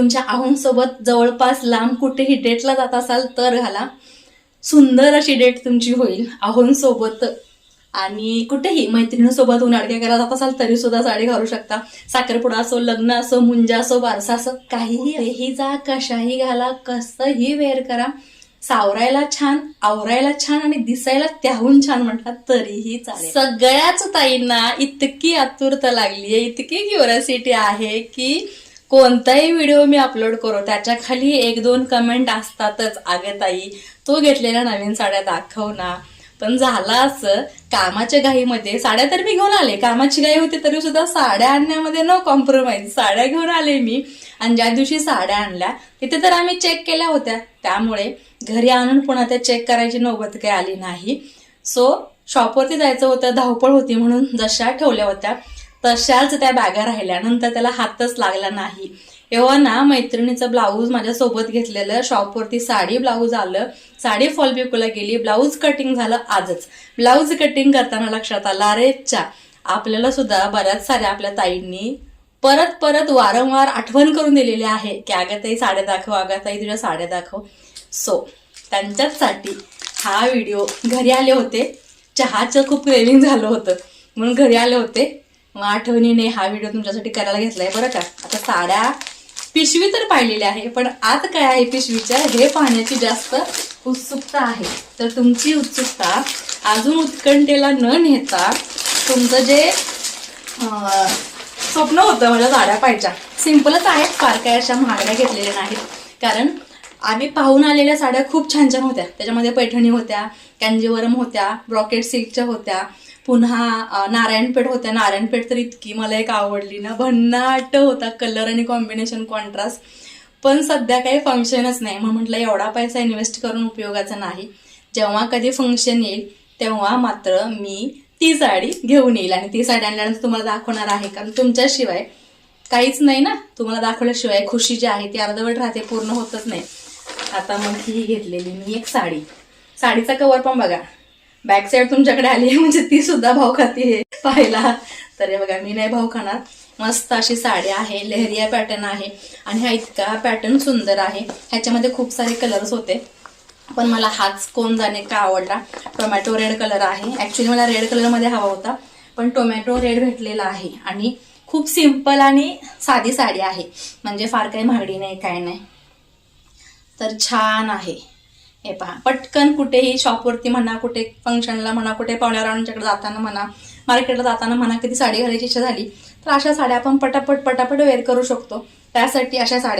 तुमच्या आहोंसोबत जवळपास लांब कुठेही डेटला जात असाल तर घाला. सुंदर अशी डेट तुमची होईल आहोंसोबत आणि कुठेही मैत्रिणीसोबत उन्हाडक्या करायला जात असाल तरी सुद्धा साडी घालू शकता. साखरपुडा असो लग्न असो मुंजा असो बारसा असो काहीही ही जा कशाही घाला कसंही वेअर करा. सावरायला छान आवरायला छान आणि दिसायला त्याहून छान म्हटला तरीही चालेल. सगळ्याच ताईंना इतकी आतुरता लागली आहे इतकी क्युरियोसिटी आहे की कोणताही व्हिडिओ मी अपलोड करू त्याच्याखाली एक दोन कमेंट असतातच अगं ताई तो घेतलेल्या नवीन साड्या दाखव ना. पण झालं असं कामाच्या घाईमध्ये साड्या तर मी घेऊन आले. कामाची घाई होती तरी सुद्धा साड्या आणण्यामध्ये नो कॉम्प्रोमाइज साड्या घेऊन आले मी. आणि ज्या दिवशी साड्या आणल्या तिथे तर आम्ही चेक केल्या होत्या. त्यामुळे घरी आणून पुन्हा त्या चेक करायची नौबत काही आली नाही. सो शॉपवरती जायचं होतं धावपळ होती म्हणून जशा ठेवल्या होत्या. तशाच त्या बॅगा राहिल्या. नंतर त्याला हातच लागला नाही. एव्हा ना मैत्रिणीचं ब्लाऊज माझ्यासोबत घेतलेलं शॉपवरती साडी ब्लाऊज आलं. साडी फॉल पिकोला गेली. ब्लाऊज कटिंग झालं आजच. ब्लाऊज कटिंग करताना लक्षात आलं अरे च्या आपल्याला सुद्धा बऱ्याच साऱ्या आपल्या ताईंनी परत परत वारंवार आठवण करून दिलेली आहे की अगं ताई साड्या दाखव अगं ताई तुझ्या साड्या दाखव. सो त्यांच्याचसाठी हा व्हिडिओ घरी आले होते. चहाचं खूप क्रेविंग झालं होतं. म्हणून घरी आले होते. आठवणीने हा व्हिडिओ तुमच्यासाठी करायला घेतलाय बरं का? आता साड्या पिशवी तर पाहिलेल्या आहे पण आत काय आहे पिशवीच्या? हे पाहण्याची जास्त उत्सुकता आहे. तर तुमची उत्सुकता अजून उत्कंठेला न नेता तुमचं जे स्वप्न होतं मला साड्या पाहिजे सिम्पलच आहेत फार काय अशा महागड्या घेतलेल्या नाहीत. कारण आम्ही पाहून आलेल्या साड्या खूप छान छान होत्या. त्याच्यामध्ये पैठणी होत्या कॅन्जीवरम होत्या ब्रॉकेट सिल्कच्या होत्या पुन्हा नारायणपेठ होत्या. नारायणपेठ तर इतकी मला एक आवडली ना. भन्नाट होता कलर आणि कॉम्बिनेशन कॉन्ट्रास्ट पण सध्या काही फंक्शनच नाही. मग म्हटलं एवढा पैसा इन्व्हेस्ट करून उपयोगाचा नाही. जेव्हा कधी फंक्शन येईल तेव्हा मात्र मी ती साडी घेऊन येईल. आणि ती साडी आणल्यानंतर तुम्हाला दाखवणार आहे कारण तुमच्याशिवाय काहीच नाही ना. तुम्हाला दाखवल्याशिवाय खुशी जी आहे ती अर्धवट राहते पूर्ण होतच नाही. आता मग ही घेतलेली मी एक साडी. साडीचा कवर पण बघा. बॅक साईड तुमच्याकडे आली आहे म्हणजे ती सुद्धा भाव खाती पाहायला तर बघा मी नाही भाव खाणार. मस्त अशी साडी आहे लेहरिया पॅटर्न आहे. आणि हा इतका पॅटर्न सुंदर आहे. ह्याच्यामध्ये खूप सारे कलर्स होते. पण मला हाच कोण जाणे का आवडला? टोमॅटो रेड कलर आहे. ऍक्च्युली मला रेड कलरमध्ये हवा होता. पण टोमॅटो रेड भेटलेला आहे. आणि खूप सिंपल आणि साधी साडी आहे. म्हणजे फार काही महागडी नाही काय नाही. तर छान आहे. हे पहा. पटकन कुठेही शॉपवरती म्हणा कुठे फंक्शनला म्हणा कुठे पाहुण्यारावणच्याकडे जाताना म्हणा मार्केटला जाताना म्हणा कधी साडी घालायची इच्छा झाली तर अशा साड्या आपण पटापट पटापट वेअर करू शकतो. त्यासाठी अशा साड्या